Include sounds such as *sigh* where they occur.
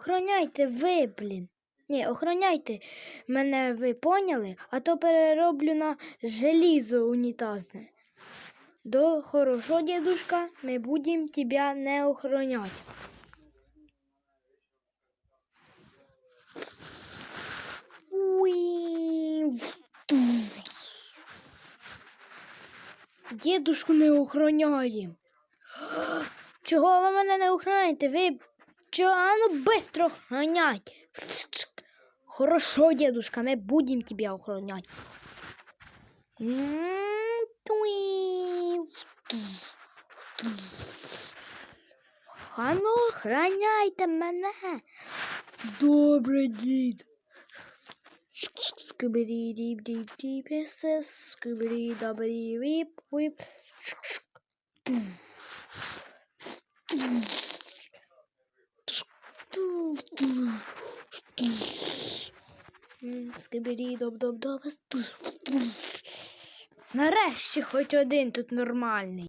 охороняйте ви, блін. Ні, охороняйте мене, ви поняли, а то перероблю на желізо унітазне. До хорошо, дедушка, ми будемо тебе не охороняти. Дідушку не охороняємо. *gasps* Чого ви мене не охороняєте? Ви чого? А ну быстро охранять. Хорошо, дедушка, мы будем тебя охранять. М, туи. А ну, охраняйте мене. Добре, дід. Скибері-діб-діб-діб-діб-діб, скибері-дабері-віп-віп. Скибері доб доб доб Нарешті хоч один тут нормальний.